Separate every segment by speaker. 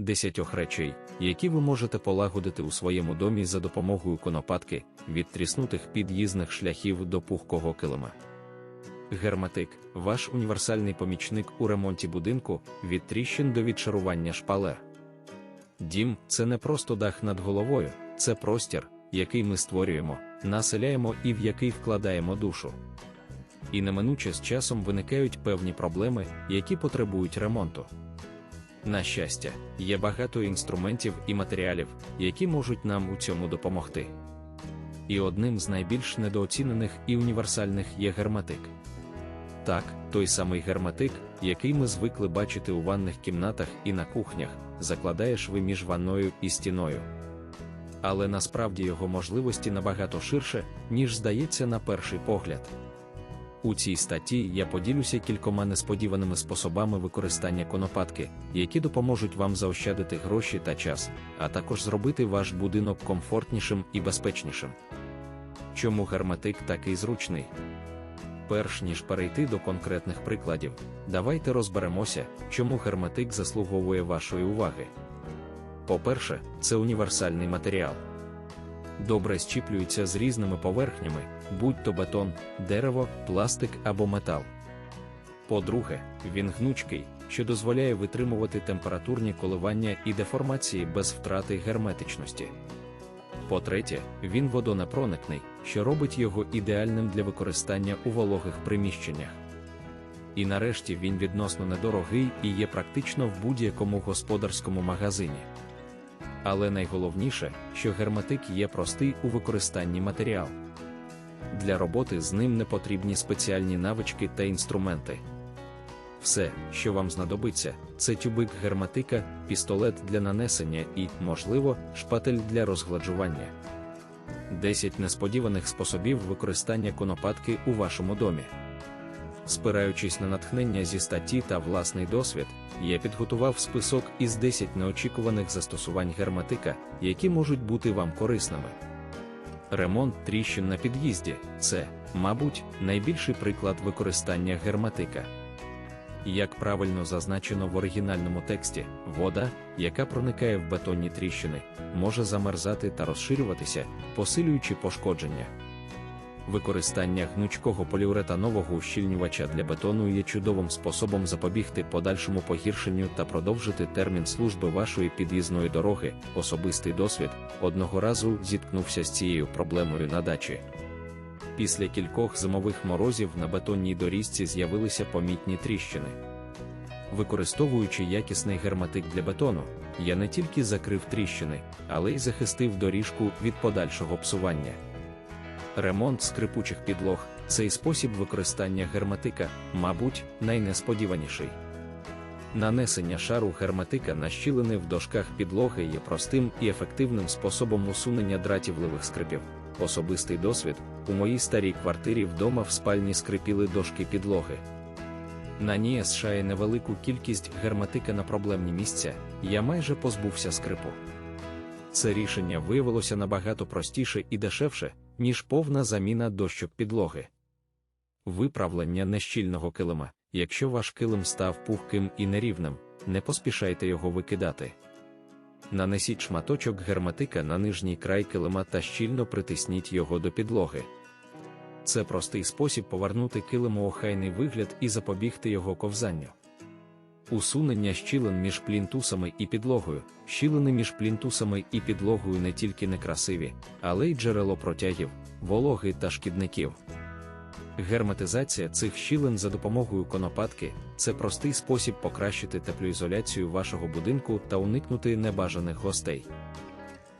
Speaker 1: 10 речей, які ви можете полагодити у своєму домі за допомогою конопатки від тріснутих під'їзних шляхів до пухкого килима. Герметик ваш універсальний помічник у ремонті будинку від тріщин до відшарування шпалер. Дім це не просто дах над головою, це простір, який ми створюємо, населяємо і в який вкладаємо душу. І неминуче з часом виникають певні проблеми, які потребують ремонту. На щастя, є багато інструментів і матеріалів, які можуть нам у цьому допомогти. І одним з найбільш недооцінених і універсальних є герметик. Так, той самий герметик, який ми звикли бачити у ванних кімнатах і на кухнях, закладає шви між ванною і стіною. Але насправді його можливості набагато ширше, ніж здається на перший погляд. У цій статті я поділюся кількома несподіваними способами використання конопатки, які допоможуть вам заощадити гроші та час, а також зробити ваш будинок комфортнішим і безпечнішим. Чому герметик такий зручний? Перш ніж перейти до конкретних прикладів, давайте розберемося, чому герметик заслуговує вашої уваги. По-перше, це універсальний матеріал. Добре щіплюється з різними поверхнями, будь то бетон, дерево, пластик або метал. По-друге, він гнучкий, що дозволяє витримувати температурні коливання і деформації без втрати герметичності. По-третє, він водонепроникний, що робить його ідеальним для використання у вологих приміщеннях. І нарешті він відносно недорогий і є практично в будь-якому господарському магазині. Але найголовніше, що герметик є простий у використанні матеріал. Для роботи з ним не потрібні спеціальні навички та інструменти. Все, що вам знадобиться, це тюбик герметика, пістолет для нанесення і, можливо, шпатель для розгладжування. 10 несподіваних способів використання конопатки у вашому домі. Спираючись на натхнення зі статті та власний досвід, я підготував список із 10 неочікуваних застосувань герметика, які можуть бути вам корисними. Ремонт тріщин на під'їзді це, мабуть, найбільший приклад використання герметика. Як правильно зазначено в оригінальному тексті, вода, яка проникає в бетонні тріщини, може замерзати та розширюватися, посилюючи пошкодження. Використання гнучкого поліуретанового ущільнювача для бетону є чудовим способом запобігти подальшому погіршенню та продовжити термін служби вашої під'їзної дороги. Особистий досвід одного разу зіткнувся з цією проблемою на дачі. Після кількох зимових морозів на бетонній доріжці з'явилися помітні тріщини. Використовуючи якісний герметик для бетону, я не тільки закрив тріщини, але й захистив доріжку від подальшого псування. Ремонт скрипучих підлог цей спосіб використання герметика, мабуть, найнесподіваніший. Нанесення шару герметика на щілини в дошках підлоги є простим і ефективним способом усунення дратівливих скрипів. Особистий досвід у моїй старій квартирі вдома в спальні скрипіли дошки підлоги. На ній зшає невелику кількість герметика на проблемні місця, я майже позбувся скрипу. Це рішення виявилося набагато простіше і дешевше, ніж повна заміна дощок підлоги. Виправлення нещільного килима. Якщо ваш килим став пухким і нерівним, не поспішайте його викидати. Нанесіть шматочок герметика на нижній край килима та щільно притисніть його до підлоги. Це простий спосіб повернути килиму охайний вигляд і запобігти його ковзанню. Усунення щілин між плінтусами і підлогою. Щілини між плінтусами і підлогою не тільки некрасиві, але й джерело протягів, вологи та шкідників. Герметизація цих щілин за допомогою конопатки це простий спосіб покращити теплоізоляцію вашого будинку та уникнути небажаних гостей.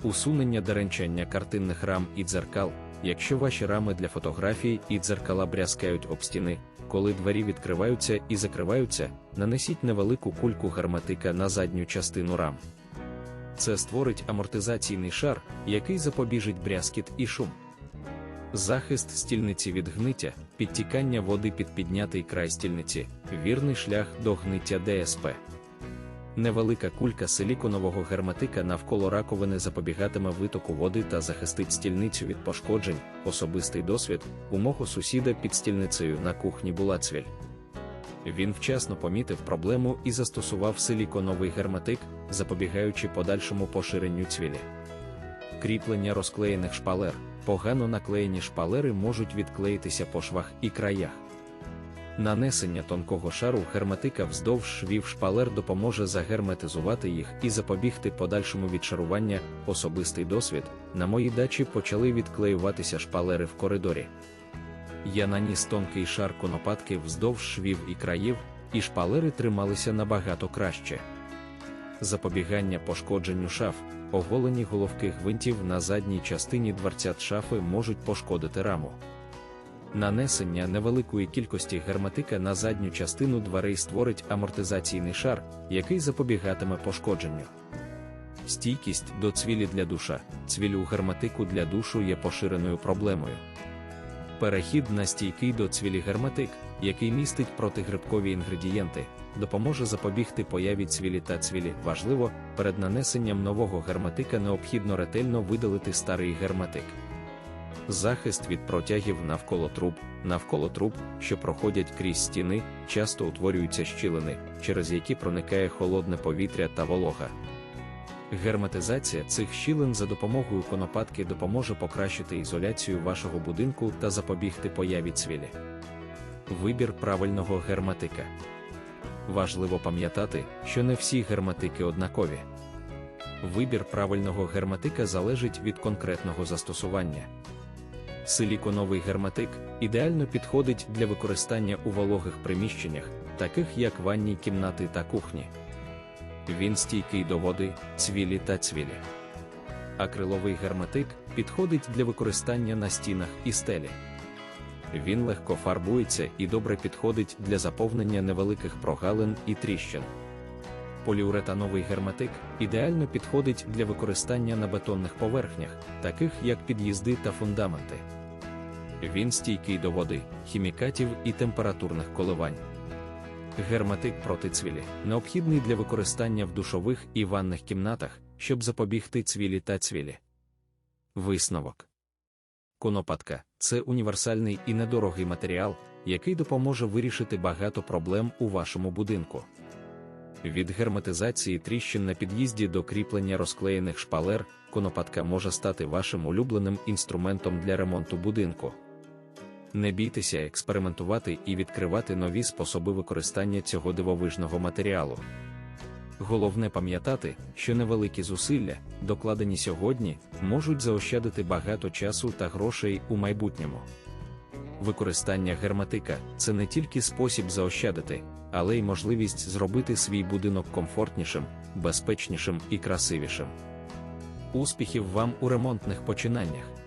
Speaker 1: Усунення деренчання картинних рам і дзеркал. Якщо ваші рами для фотографій і дзеркала брязкають об стіни, коли двері відкриваються і закриваються, нанесіть невелику кульку герметика на задню частину рам. Це створить амортизаційний шар, який запобіжить брязкіт і шум. Захист стільниці від гниття, підтікання води під піднятий край стільниці, вірний шлях до гниття ДСП. Невелика кулька силіконового герметика навколо раковини запобігатиме витоку води та захистить стільницю від пошкоджень, особистий досвід, у мого сусіда під стільницею на кухні була цвіль. Він вчасно помітив проблему і застосував силіконовий герметик, запобігаючи подальшому поширенню цвілі. Кріплення розклеєних шпалер. Погано наклеєні шпалери можуть відклеїтися по швах і краях. Нанесення тонкого шару герметика вздовж швів шпалер допоможе загерметизувати їх і запобігти подальшому відшарування. Особистий досвід на моїй дачі почали відклеюватися шпалери в коридорі. Я наніс тонкий шар конопатки вздовж швів і країв, і шпалери трималися набагато краще. Запобігання пошкодженню шаф, оголені головки гвинтів на задній частині дверцят шафи можуть пошкодити раму. Нанесення невеликої кількості герметика на задню частину дверей створить амортизаційний шар, який запобігатиме пошкодженню. Стійкість до цвілі для душа. Цвіль у герметику для душу є поширеною проблемою. Перехід на стійкий до цвілі герметик, який містить протигрибкові інгредієнти, допоможе запобігти появі цвілі та цвілі. Важливо, перед нанесенням нового герметика необхідно ретельно видалити старий герметик. Захист від протягів навколо труб, навколо труб, що проходять крізь стіни, часто утворюються щілини, через які проникає холодне повітря та волога. Герметизація цих щілин за допомогою конопатки допоможе покращити ізоляцію вашого будинку та запобігти появі цвілі. Вибір правильного герметика. Важливо пам'ятати, що не всі герметики однакові. Вибір правильного герметика залежить від конкретного застосування. Силіконовий герметик ідеально підходить для використання у вологих приміщеннях, таких як ванні кімнати та кухні. Він стійкий до води, цвілі та цвілі. Акриловий герметик підходить для використання на стінах і стелі. Він легко фарбується і добре підходить для заповнення невеликих прогалин і тріщин. Поліуретановий герметик ідеально підходить для використання на бетонних поверхнях, таких як під'їзди та фундаменти. Він стійкий до води, хімікатів і температурних коливань. Герметик проти цвілі необхідний для використання в душових і ванних кімнатах, щоб запобігти цвілі та цвілі. Висновок Конопатка це універсальний і недорогий матеріал, який допоможе вирішити багато проблем у вашому будинку. Від герметизації тріщин на під'їзді до кріплення розклеєних шпалер, конопатка може стати вашим улюбленим інструментом для ремонту будинку. Не бійтеся експериментувати і відкривати нові способи використання цього дивовижного матеріалу. Головне пам'ятати, що невеликі зусилля, докладені сьогодні, можуть заощадити багато часу та грошей у майбутньому. Використання герметика це не тільки спосіб заощадити, але й можливість зробити свій будинок комфортнішим, безпечнішим і красивішим. Успіхів вам у ремонтних починаннях!